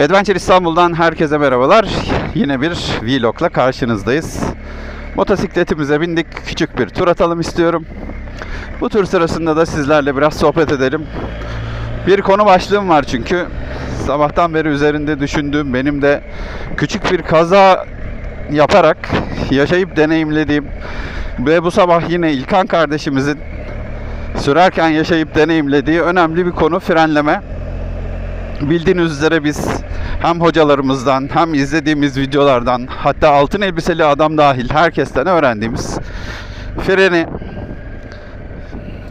Adventure İstanbul'dan herkese merhabalar. Yine bir vlogla karşınızdayız. Motosikletimize bindik. Küçük bir tur atalım istiyorum. Bu tur sırasında da sizlerle biraz sohbet edelim. Bir konu başlığım var çünkü. Sabahtan beri üzerinde düşündüğüm, benim de küçük bir kaza yaparak yaşayıp deneyimlediğim ve bu sabah yine İlkan kardeşimizin sürerken yaşayıp deneyimlediği önemli bir konu frenleme. Bildiğiniz üzere biz hem hocalarımızdan hem izlediğimiz videolardan hatta altın elbiseli adam dahil herkesten öğrendiğimiz freni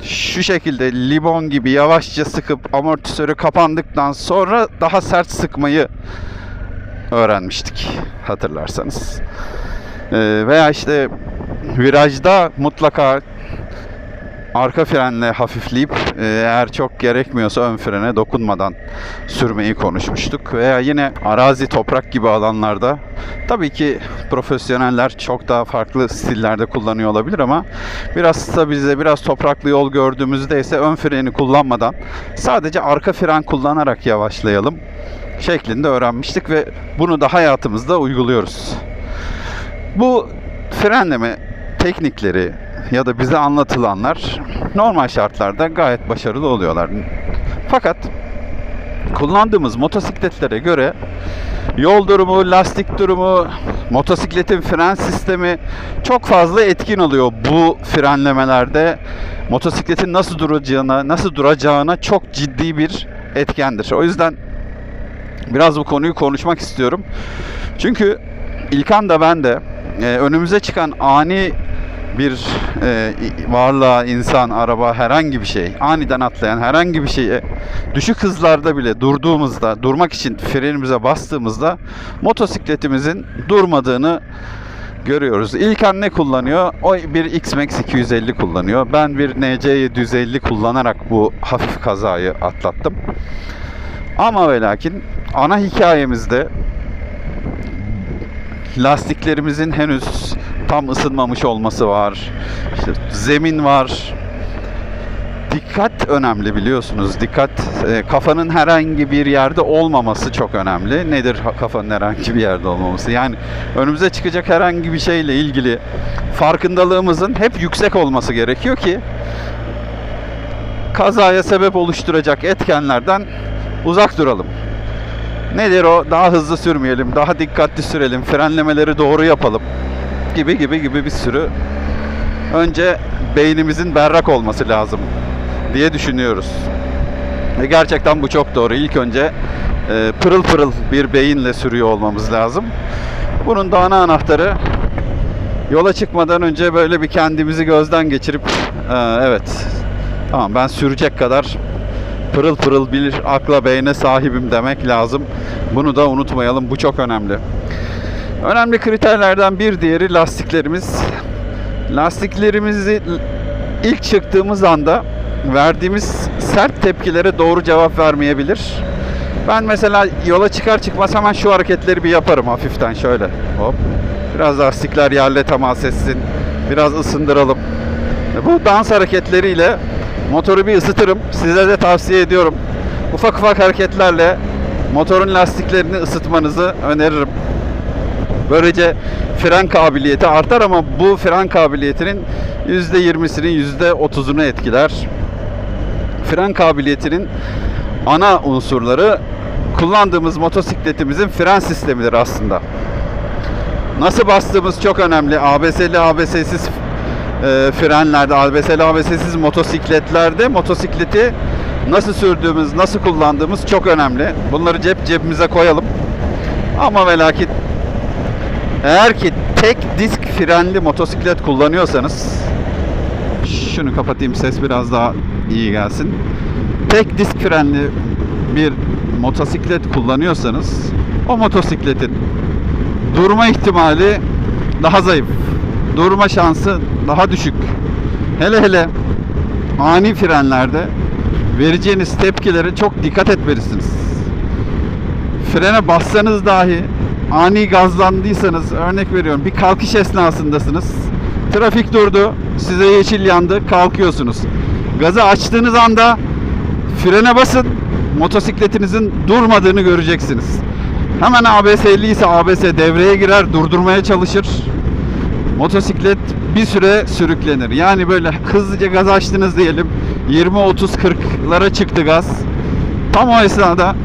şu şekilde limon gibi yavaşça sıkıp amortisörü kapandıktan sonra daha sert sıkmayı öğrenmiştik hatırlarsanız. Ee, veya işte virajda mutlaka arka frenle hafifleyip e, eğer çok gerekmiyorsa ön frene dokunmadan sürmeyi konuşmuştuk. Veya yine arazi toprak gibi alanlarda tabii ki profesyoneller çok daha farklı stillerde kullanıyor olabilir ama biraz stabilize, biraz topraklı yol gördüğümüzde ise ön freni kullanmadan sadece arka fren kullanarak yavaşlayalım şeklinde öğrenmiştik ve bunu da hayatımızda uyguluyoruz. Bu frenleme teknikleri ya da bize anlatılanlar normal şartlarda gayet başarılı oluyorlar. Fakat kullandığımız motosikletlere göre yol durumu, lastik durumu, motosikletin fren sistemi çok fazla etkin oluyor bu frenlemelerde. Motosikletin nasıl duracağına, nasıl duracağına çok ciddi bir etkendir. O yüzden biraz bu konuyu konuşmak istiyorum. Çünkü İlkan da ben de e, önümüze çıkan ani bir e, varlığa, insan, araba, herhangi bir şey, aniden atlayan herhangi bir şeye düşük hızlarda bile durduğumuzda, durmak için frenimize bastığımızda motosikletimizin durmadığını görüyoruz. İlkan ne kullanıyor? O bir X-Max 250 kullanıyor. Ben bir NC 750 kullanarak bu hafif kazayı atlattım. Ama ve lakin ana hikayemizde lastiklerimizin henüz tam ısınmamış olması var. İşte zemin var. Dikkat önemli biliyorsunuz. Dikkat e, kafanın herhangi bir yerde olmaması çok önemli. Nedir kafanın herhangi bir yerde olmaması? Yani önümüze çıkacak herhangi bir şeyle ilgili farkındalığımızın hep yüksek olması gerekiyor ki kazaya sebep oluşturacak etkenlerden uzak duralım. Nedir o? Daha hızlı sürmeyelim, daha dikkatli sürelim, frenlemeleri doğru yapalım gibi gibi gibi bir sürü önce beynimizin berrak olması lazım diye düşünüyoruz. Ve gerçekten bu çok doğru. İlk önce e, pırıl pırıl bir beyinle sürüyor olmamız lazım. Bunun da ana anahtarı yola çıkmadan önce böyle bir kendimizi gözden geçirip e, evet tamam ben sürecek kadar pırıl pırıl bir akla beyne sahibim demek lazım. Bunu da unutmayalım. Bu çok önemli. Önemli kriterlerden bir diğeri lastiklerimiz. Lastiklerimizi ilk çıktığımız anda verdiğimiz sert tepkilere doğru cevap vermeyebilir. Ben mesela yola çıkar çıkmaz hemen şu hareketleri bir yaparım hafiften şöyle. Hop. Biraz lastikler yerle temas etsin. Biraz ısındıralım. Bu dans hareketleriyle motoru bir ısıtırım. Size de tavsiye ediyorum. Ufak ufak hareketlerle motorun lastiklerini ısıtmanızı öneririm. Böylece fren kabiliyeti artar ama bu fren kabiliyetinin %20'sini %30'unu etkiler. Fren kabiliyetinin ana unsurları kullandığımız motosikletimizin fren sistemidir aslında. Nasıl bastığımız çok önemli. ABS'li ABS'siz e, frenlerde, ABS'li ABS'siz motosikletlerde motosikleti nasıl sürdüğümüz, nasıl kullandığımız çok önemli. Bunları cep cebimize koyalım. Ama ve lakin eğer ki tek disk frenli motosiklet kullanıyorsanız şunu kapatayım ses biraz daha iyi gelsin. Tek disk frenli bir motosiklet kullanıyorsanız o motosikletin durma ihtimali daha zayıf. Durma şansı daha düşük. Hele hele ani frenlerde vereceğiniz tepkilere çok dikkat etmelisiniz. Frene bassanız dahi ani gazlandıysanız örnek veriyorum bir kalkış esnasındasınız. Trafik durdu, size yeşil yandı, kalkıyorsunuz. Gazı açtığınız anda frene basın motosikletinizin durmadığını göreceksiniz. Hemen ABS'li ise ABS devreye girer, durdurmaya çalışır. Motosiklet bir süre sürüklenir. Yani böyle hızlıca gaz açtınız diyelim. 20 30 40'lara çıktı gaz. Tam o esnada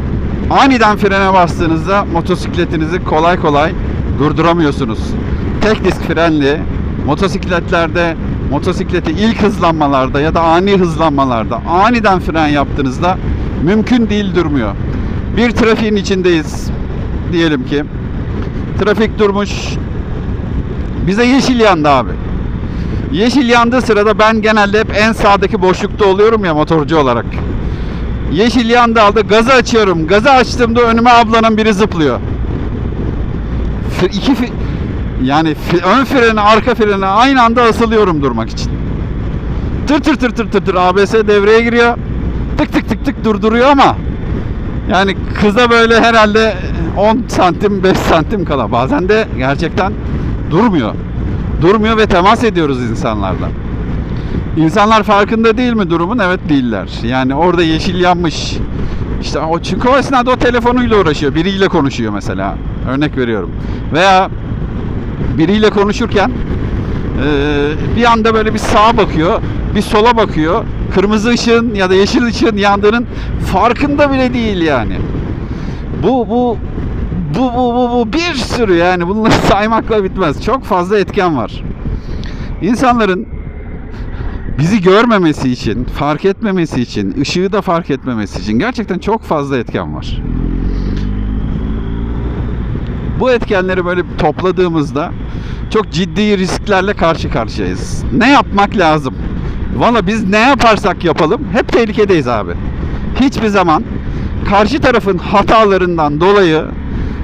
aniden frene bastığınızda motosikletinizi kolay kolay durduramıyorsunuz. Tek disk frenli motosikletlerde motosikleti ilk hızlanmalarda ya da ani hızlanmalarda aniden fren yaptığınızda mümkün değil durmuyor. Bir trafiğin içindeyiz diyelim ki. Trafik durmuş. Bize yeşil yandı abi. Yeşil yandığı sırada ben genelde hep en sağdaki boşlukta oluyorum ya motorcu olarak. Yeşil yandı aldı. Gazı açıyorum. Gazı açtığımda önüme ablanın biri zıplıyor. F- iki fi- yani ön freni arka freni aynı anda asılıyorum durmak için. Tır tır tır tır tır tır ABS devreye giriyor. Tık tık tık tık durduruyor ama yani kıza böyle herhalde 10 santim 5 santim kala. Bazen de gerçekten durmuyor. Durmuyor ve temas ediyoruz insanlarla. İnsanlar farkında değil mi durumun? Evet değiller. Yani orada yeşil yanmış. İşte o çünkü o esnada o telefonuyla uğraşıyor. Biriyle konuşuyor mesela. Örnek veriyorum. Veya biriyle konuşurken bir anda böyle bir sağa bakıyor, bir sola bakıyor. Kırmızı ışığın ya da yeşil ışığın yandığının farkında bile değil yani. Bu bu bu bu bu, bu bir sürü yani bunları saymakla bitmez. Çok fazla etken var. İnsanların bizi görmemesi için, fark etmemesi için, ışığı da fark etmemesi için gerçekten çok fazla etken var. Bu etkenleri böyle topladığımızda çok ciddi risklerle karşı karşıyayız. Ne yapmak lazım? Valla biz ne yaparsak yapalım hep tehlikedeyiz abi. Hiçbir zaman karşı tarafın hatalarından dolayı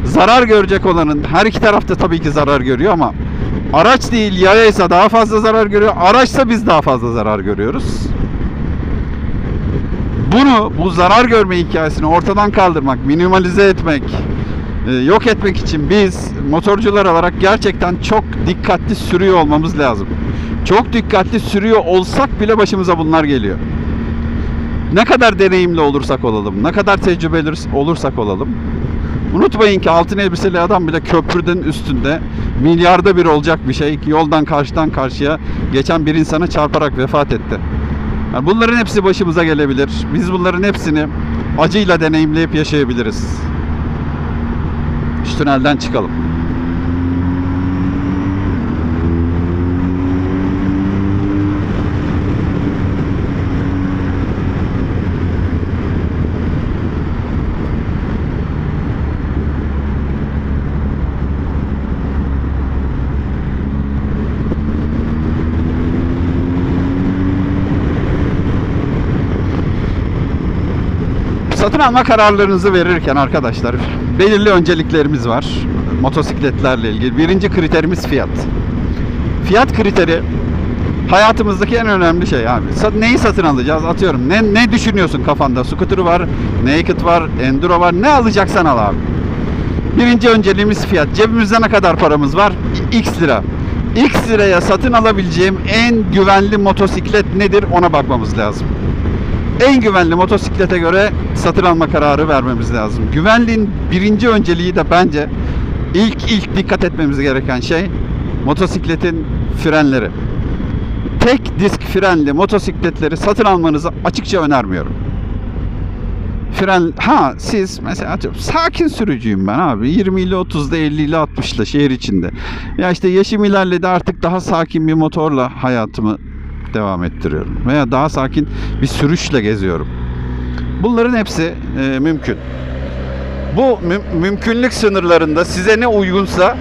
zarar görecek olanın her iki tarafta tabii ki zarar görüyor ama araç değil yayaysa daha fazla zarar görüyor. Araçsa biz daha fazla zarar görüyoruz. Bunu bu zarar görme hikayesini ortadan kaldırmak, minimalize etmek, e, yok etmek için biz motorcular olarak gerçekten çok dikkatli sürüyor olmamız lazım. Çok dikkatli sürüyor olsak bile başımıza bunlar geliyor. Ne kadar deneyimli olursak olalım, ne kadar tecrübeli olursak olalım. Unutmayın ki altın elbiseli adam bile köprünün üstünde milyarda bir olacak bir şey yoldan karşıdan karşıya geçen bir insana çarparak vefat etti. Yani bunların hepsi başımıza gelebilir. Biz bunların hepsini acıyla deneyimleyip yaşayabiliriz. Şu tünelden çıkalım. Satın alma kararlarınızı verirken arkadaşlar belirli önceliklerimiz var motosikletlerle ilgili. Birinci kriterimiz fiyat. Fiyat kriteri hayatımızdaki en önemli şey abi. Neyi satın alacağız? Atıyorum. Ne ne düşünüyorsun kafanda? Scooter var, naked var, enduro var. Ne alacaksan al abi. Birinci önceliğimiz fiyat. Cebimizde ne kadar paramız var? X lira. X liraya satın alabileceğim en güvenli motosiklet nedir? Ona bakmamız lazım en güvenli motosiklete göre satın alma kararı vermemiz lazım. Güvenliğin birinci önceliği de bence ilk ilk dikkat etmemiz gereken şey motosikletin frenleri. Tek disk frenli motosikletleri satın almanızı açıkça önermiyorum. Fren ha siz mesela atıyorum, sakin sürücüyüm ben abi 20 ile 30'da 50 ile 60'da şehir içinde. Ya işte yaşım ilerledi artık daha sakin bir motorla hayatımı devam ettiriyorum. Veya daha sakin bir sürüşle geziyorum. Bunların hepsi e, mümkün. Bu mü- mümkünlük sınırlarında size ne uygunsa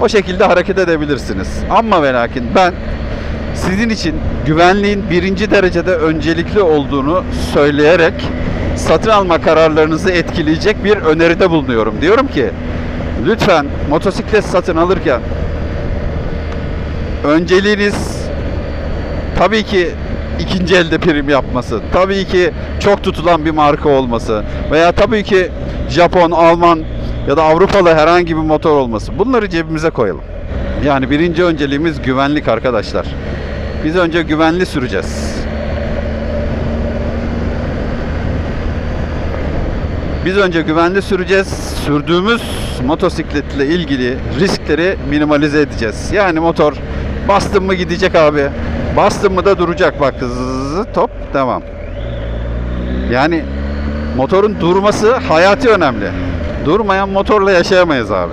o şekilde hareket edebilirsiniz. Ama ve lakin ben sizin için güvenliğin birinci derecede öncelikli olduğunu söyleyerek satın alma kararlarınızı etkileyecek bir öneride bulunuyorum. Diyorum ki lütfen motosiklet satın alırken önceliğiniz tabii ki ikinci elde prim yapması, tabii ki çok tutulan bir marka olması veya tabii ki Japon, Alman ya da Avrupalı herhangi bir motor olması. Bunları cebimize koyalım. Yani birinci önceliğimiz güvenlik arkadaşlar. Biz önce güvenli süreceğiz. Biz önce güvenli süreceğiz. Sürdüğümüz motosikletle ilgili riskleri minimalize edeceğiz. Yani motor bastın mı gidecek abi. Bastın mı da duracak bak. Zzzz, top devam. Yani motorun durması hayati önemli. Durmayan motorla yaşayamayız abi.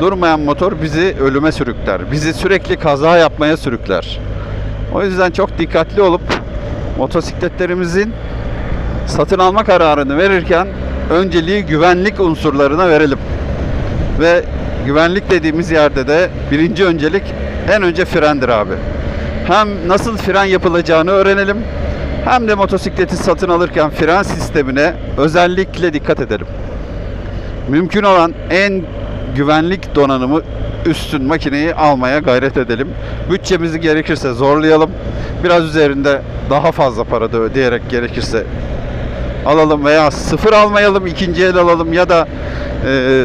Durmayan motor bizi ölüme sürükler. Bizi sürekli kaza yapmaya sürükler. O yüzden çok dikkatli olup motosikletlerimizin satın alma kararını verirken önceliği güvenlik unsurlarına verelim. Ve güvenlik dediğimiz yerde de birinci öncelik en önce frendir abi. Hem nasıl fren yapılacağını öğrenelim hem de motosikleti satın alırken fren sistemine özellikle dikkat edelim. Mümkün olan en güvenlik donanımı üstün makineyi almaya gayret edelim. Bütçemizi gerekirse zorlayalım. Biraz üzerinde daha fazla para da ödeyerek gerekirse alalım veya sıfır almayalım, ikinci el alalım ya da e,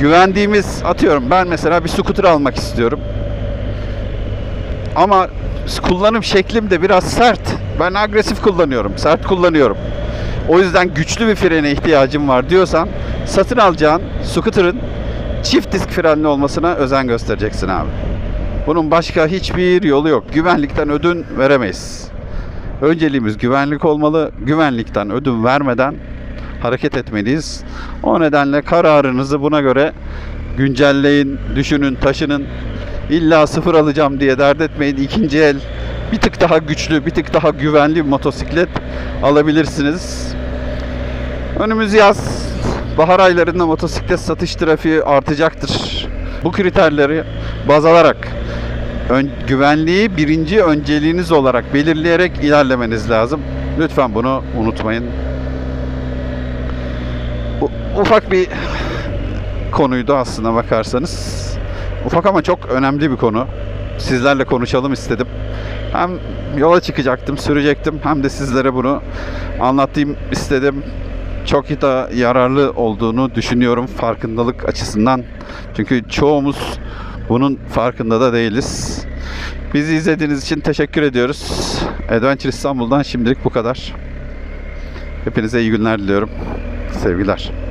güvendiğimiz atıyorum ben mesela bir scooter almak istiyorum. Ama kullanım şeklim de biraz sert. Ben agresif kullanıyorum, sert kullanıyorum. O yüzden güçlü bir frene ihtiyacım var diyorsan satın alacağın scooter'ın çift disk frenli olmasına özen göstereceksin abi. Bunun başka hiçbir yolu yok. Güvenlikten ödün veremeyiz. Önceliğimiz güvenlik olmalı. Güvenlikten ödün vermeden hareket etmeliyiz. O nedenle kararınızı buna göre güncelleyin, düşünün, taşının. İlla sıfır alacağım diye dert etmeyin. İkinci el bir tık daha güçlü, bir tık daha güvenli bir motosiklet alabilirsiniz. Önümüz yaz. Bahar aylarında motosiklet satış trafiği artacaktır. Bu kriterleri baz alarak ön- güvenliği birinci önceliğiniz olarak belirleyerek ilerlemeniz lazım. Lütfen bunu unutmayın. U- ufak bir konuydu aslına bakarsanız. Ufak ama çok önemli bir konu. Sizlerle konuşalım istedim. Hem yola çıkacaktım, sürecektim hem de sizlere bunu anlatayım istedim. Çok da yararlı olduğunu düşünüyorum farkındalık açısından. Çünkü çoğumuz bunun farkında da değiliz. Bizi izlediğiniz için teşekkür ediyoruz. Adventure İstanbul'dan şimdilik bu kadar. Hepinize iyi günler diliyorum. Sevgiler.